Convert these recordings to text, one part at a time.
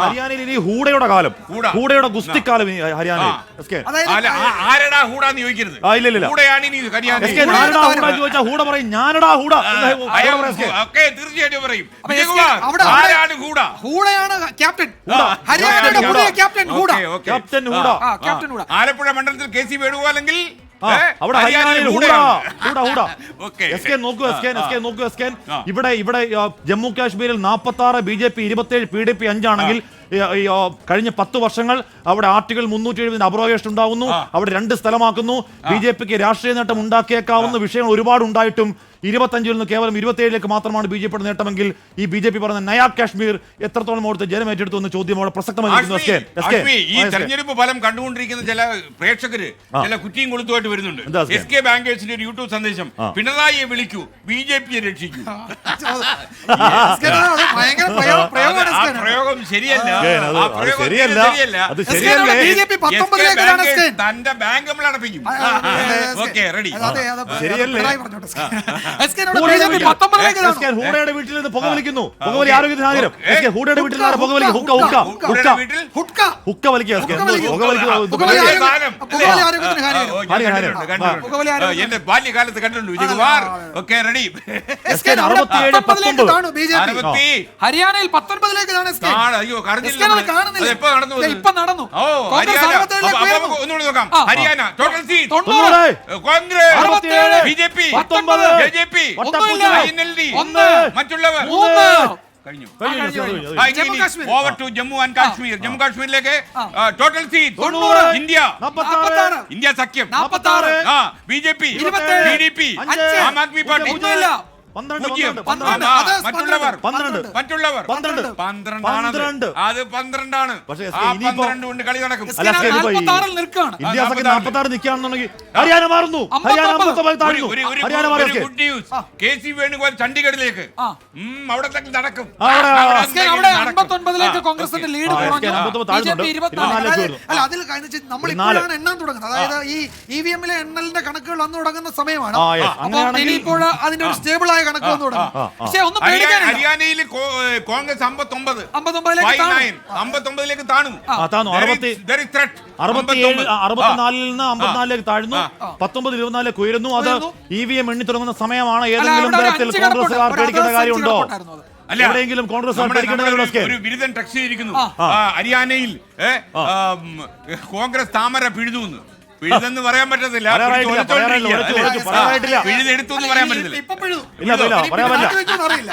ഹരിയാനയിൽ ഇനി ഹൂഡയുടെ കാലം. ഹൂഡ. ഹൂഡയുടെ ഗുസ്തിക്കാലം ഇനി ഹരിയാനയിൽ. ആരെടാ ചോദിക്കരുത്. ഇല്ല, ഇല്ല, ഹൂഡ. ചോദിച്ചാൽ പറയും. ഞാനടാ ഹൂഡ. തീർച്ചയായിട്ടും പറയും. Captain. Hooda. ഹരിയാനയുടെ captain captain Hooda. Okay, okay. Captain Hooda. Captain Hooda. Alappuzha മണ്ഡലത്തിൽ കെ സി ഏ, അവിടെ ഹരിയാനയിൽ Hooda Hooda Hooda okay. S K നോക്കൂ എസ് കെ എസ് കെ നോക്കൂ എസ് കെ. ഇവിടെ ഇവിടെ ജമ്മു കാശ്മീരിൽ നാൽപ്പത്തി ആറ് ബി ജെ പി ഇരുപത്തി ഏഴ് പി ഡി പി അഞ്ചാണെങ്കിൽ കഴിഞ്ഞ പത്ത് വർഷങ്ങൾ അവിടെ ആർട്ടിക്കിൾ മുന്നൂറ്റി എഴുപതിന് അബ്രോഗേഷൻ ഉണ്ടാവുന്നു. അവിടെ രണ്ട് സ്ഥലമാക്കുന്നു. ബി ജെ പിക്ക് രാഷ്ട്രീയ നേട്ടം ഉണ്ടാക്കിയേക്കാവുന്ന വിഷയങ്ങൾ ഒരുപാട് ഉണ്ടായിട്ടും ഇരുപത്തഞ്ചിൽ നിന്ന് കേവലം ഇരുപത്തിയേഴിലേക്ക് മാത്രമാണ് ബി ജെ പിയുടെ നേട്ടമെങ്കിൽ ഈ ബി ജെ പി പറഞ്ഞ നയാ കാശ്മീർ എത്രത്തോളം അവിടുത്തെ ജനം ഏറ്റെടുത്തു എന്ന ചോദ്യം അവിടെ പ്രസക്തമായിരിക്കുന്നു ഈ തെരഞ്ഞെടുപ്പ് ഫലം കണ്ടുകൊണ്ടിരിക്കുന്ന ചില പ്രേക്ഷകര് ചില കുറ്റിയും കൊളുത്തുമായിട്ട് വരുന്നുണ്ട്. S K? ബാങ്കേഴ്സിന്റെ ഒരു യൂട്യൂബ് സന്ദേശം പിണറായിയെ വിളിക്കൂ ബി ജെ പിയെ രക്ഷിക്കൂ. ഭയങ്കര പ്രയോഗ- പ്രയോഗമാണ് ആ എസ് കെ. പ്രയോഗം ശരിയല്ല കെ, അത് ആ അത് പ്രയോഗം ശരിയല്ല. അത് എസ് കെ, ശരിയല്ലേ? ജെ പി പത്തൊമ്പതിലേക്കാണ് എസ് കെ. തന്റെ ബാങ്ക് നമ്മൾ അടപ്പിക്കും ആ, ആ, ആ, ഓക്കെ റെഡി അതെ, അതെ, അതെ, ശരിയല്ലേ? പിണറായി പറഞ്ഞോട്ടെ. ഇവിടെ ഹൂഡയുടെ വീട്ടിൽ- പത്തൊമ്പതിലേക്ക് എസ് കെ, ഹൂഡയുടെ വീട്ടിൽ നിന്ന് പുക വലിക്കുന്നു പുക വലി ഓക്കേ. ആരോഗ്യത്തിന് ഹാനികരം. ഹൂഡയുടെ വീട്ടിൽ നിന്ന് പുക വലിക്കും ഹുക്ക ഹുക്ക ഹുക്ക, ഹുക്ക വീട്ടിൽ ഹുഡ്ക. ഹുക്ക വലിക്കുക എസ് കെ. ഹുക്ക എന്തോ വലിക്കും. പുക വലിക്കുക പുക വലിയ ആരോഗ്യ-. പുക വലി ആരോഗ്യത്തിന് ഹാനികരം. ഞാൻ ഹാനികരം, ഹാനികരം. കണ്ടിട്ടുണ്ട്. പുക ആരോഗ്യം. എന്റെ ബാല്യകാലത്ത് കണ്ടിട്ടുണ്ട് വിജയകുമാർ ആ, ആ, ആ. ഓക്കെ റെഡി എസ് കെ, അവിടെ അറുപത്തിയേഴ്, പത്തൊമ്പതിലേക്ക് പത്തൊമ്പത്. താണു ബി ജെ പി. അറുപത്തി ഹരിയാനയിൽ പത്തൊൻപതിലേക്ക് ഇതാണ് എസ് കെ. ആണ്, അയ്യോ എസ് കെ, അത് കാണുന്നില്ല. അത് എപ്പോ നടന്നു ഇപ്പൊ നടന്നു. ഓ കോൺഗ്രസ് ഹരിയാന അറുപത്തേഴിലേക്ക് അപ്പൊ- അപ്പൊ ഉയർന്നു. നമുക്ക് ഒന്നുകൂടി നോക്കാം ആ. ഹരിയാന ടോട്ടൽ സീറ്റ് തൊണ്ണൂറ്. തൊണ്ണൂറ് കോൺഗ്രസ് അറുപത്തിയേഴ്, ബി ജെ പി പത്തൊമ്പത്, ജെ ജെ പി ഒട്ടപ്പൂച്ച, INLD, ഒന്ന്, മറ്റുള്ളവർ മൂന്ന്. കഴിഞ്ഞു. ആ, ഇനി Jammu Kashmir. Over to Jammu and Kashmir Jammu കാശ്മീരിലേക്ക് ആ. ടോട്ടൽ സീറ്റ് തൊണ്ണൂറ്. ഇന്ത്യ നാപ്പത്താറ്, ഇന്ത്യ സഖ്യം നാപ്പത്താറ്. ആ ബി ജെ പി ഇരുപത്തേഴ്. ബി ഡി പി അഞ്ച്. ആം ആദ്മി പാർട്ടി ഒന്നുമില്ല. പൂജ്യം. പന്ത്രണ്ട് ആ, അത് മറ്റുള്ളവർ പന്ത്രണ്ട് മറ്റുള്ളവർ പന്ത്രണ്ട് പന്ത്രണ്ടാണ് പന്ത്രണ്ട്. അത് പന്ത്രണ്ടാണ് പക്ഷേ ആ എസ് കെ ഇനിയിപ്പോ- പന്ത്രണ്ട് കൊണ്ട് കളി നടക്കും എസ് അല്ല, കെ, എസ് കെ, ഇതിപ്പോ ഈ- നാൽപ്പത്താറിൽ നിൽക്കുകയാണ് ഇന്ത്യ സഖ്യം നാപ്പത്താറ്. നാൽപ്പത്താറ് നിൽക്കുകയാണെന്നുണ്ടെങ്കിൽ ഹരിയാന മാറുന്നു. ഹരിയാന അമ്പത്തൊമ്പത് ഒരു- താഴ്ന്നു ഒരു- ഒരു- ഹരിയാന ഒരു S K. Good news K C Venugopal ചണ്ഡീഗഡിലേക്ക് ആ. ഉം, അവിടെ തന്നെ നടക്കും അവിടെ- അവിടെ എസ് കെ, അവിടെ നടക്കും. അമ്പത്തൊൻപതിലേക്ക് ആ, കോൺഗ്രസിന്റെ ഓക്കേ. ലീഡ് ആ, എസ് കെ അമ്പത്തൊമ്പത് താഴ്ന്നുണ്ട്. ഇരുപത്തിനാല് അതായത്. അല്ല അതിൽ നമ്മൾ ഒരു നാല്. ഇപ്പോഴാണ് എണ്ണാൻ തുടങ്ങുന്നത് അതായത് ഈ ഇ വി എമ്മിലെ എണ്ണലിന്റെ കണക്കുകൾ വന്നു തുടങ്ങുന്ന സമയമാണ് ആ, yes. അപ്പോൾ അങ്ങനെയാണെങ്കിൽ- ഇനിയിപ്പോൾ അതിന്റെ ഒരു സ്റ്റേബിൾ ആയ കണക്ക് വന്നു തുടങ്ങും. പക്ഷേ ഒന്നും പേടിക്കാനില്ല. ഹരിയാനയിൽ കോൺഗ്രസ് അമ്പത്തൊമ്പത്. അമ്പത്തൊമ്പതിലേക്ക് Five താണു. അമ്പത്തൊമ്പതിലേക്ക് താണു. ആ, താണു. There is- അറുപത്തി- there is അറുപത്തിയേഴ് അറുപത്തിനാലിൽ നിന്ന് അമ്പത്തിനാലിലേക്ക് താഴ്ന്നു. പത്തൊമ്പത് ഇരുപത്തിനാലിലേക്ക് ഉയരുന്നു. അത് ഉയർന്നു. ഇ വി എം എണ്ണി തുടങ്ങുന്ന സമയമാണ്. അല്ല, ഏതെങ്കിലും അവിടെ ഒരു തരത്തിൽ അഞ്ച്. പേടിക്കേണ്ട കാര്യമുണ്ടോ? അത്. അല്ല, എവിടെയെങ്കിലും കോൺഗ്രസുകാർ നമ്മുടെ- പേടിക്കേണ്ട നമ്മുടെ കാര്യമുണ്ടോ? ഒരു- ബിരുദൻ ടെക്സ്റ്റ് ചെയ്തിരിക്കുന്നു. ആ. ആ, ഹരിയാനയിൽ ഏ, ആം, കോൺഗ്രസ് താമര പിഴുതു എന്ന് പിഴുതെന്ന് പറയാൻ പറ്റത്തില്ല. പിഴുതെടുത്തു എന്ന് പറയാൻ പറ്റത്തില്ല. ഇല്ല, ഇല്ല, പറയാൻ പറ്റില്ല.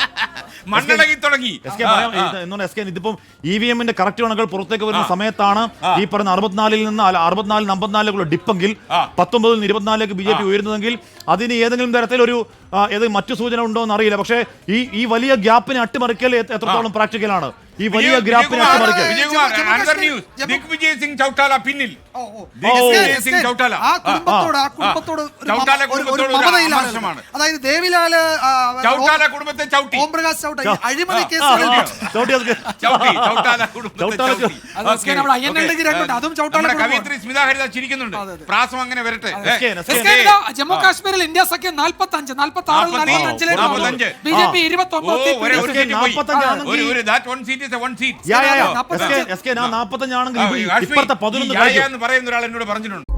മണ്ണിളകി തുടങ്ങി. എസ് കെ പറയാം, ഇത് എന്തുകൊണ്ട് എസ് കെ ഇതിപ്പം ഇ വി എമ്മിന്റെ കറക്റ്റ് കണക്കുകൾ പുറത്തേക്ക് വരുന്ന സമയത്താണ് ഈ പറഞ്ഞ അറുപത്തിനാലിൽ നിന്ന് അറുപത്തിനാലിൽ അമ്പത്തിനാലിലേക്കുള്ള ഡിപ്പെങ്കിൽ. പത്തൊമ്പതിൽ നിന്ന് ഇരുപത്തിനാലിലേക്ക് ബി ജെ പി ഉയരുന്നതെങ്കിൽ അതിന് ഏതെങ്കിലും തരത്തിൽ ഒരു ഏത് മറ്റു സൂചന ഉണ്ടോ എന്ന് അറിയില്ല പക്ഷേ ഈ ഈ വലിയ ഗ്യാപ്പിനെ അട്ടിമറിക്കൽ എത്രത്തോളം പ്രാക്ടിക്കലാണ്? ഈ വലിയ ദിഗ്വിജയ് സിംഗ് ചൗട്ടാല പിന്നിൽ. സിംഗ് ചൗട്ടാല. ആ കുടുംബത്തോട് ആ കുടുംബത്തോട്. അതായത് ദേവിലാൽ ചൗട്ടാല കുടുംബത്തെ ചൗട്ടി ഓം പ്രകാശ് ചൗട്ട അഴിമതി കേസുകളിൽ അത് ചൗട്ടാല. കവിയത്രി സ്മിത ഹരിദാസ് ചിരിക്കുന്നുണ്ട്. പ്രാസം അങ്ങനെ വരട്ടെ. ജമ്മു കാശ്മീരിൽ ഇന്ത്യ സഖ്യം നാൽപ്പത്തി അഞ്ച് നാൽപ്പത്തി ആറ് നാൽപ്പത്തി- ബി ജെ പി ഇരുപത്തി ഒമ്പത് ഒരു സീറ്റ് പോയി. നാൽപ്പത്തഞ്ചാണെങ്കിൽ- ഒരു ഒരു that one seat is a one seat. യാ, യാ, യാ. നാൽപ്പത്തഞ്ച്. എസ് കെ എസ് കെ ഞാൻ നാൽപ്പത്തഞ്ചാണെങ്കിൽ ആ, ഇപ്പ- കാശ്മീർ ഇപ്പുറത്തെ ഈ പതിനൊന്ന് പറയുന്ന ഒരാൾ എന്നോട് പറഞ്ഞിട്ടുണ്ട്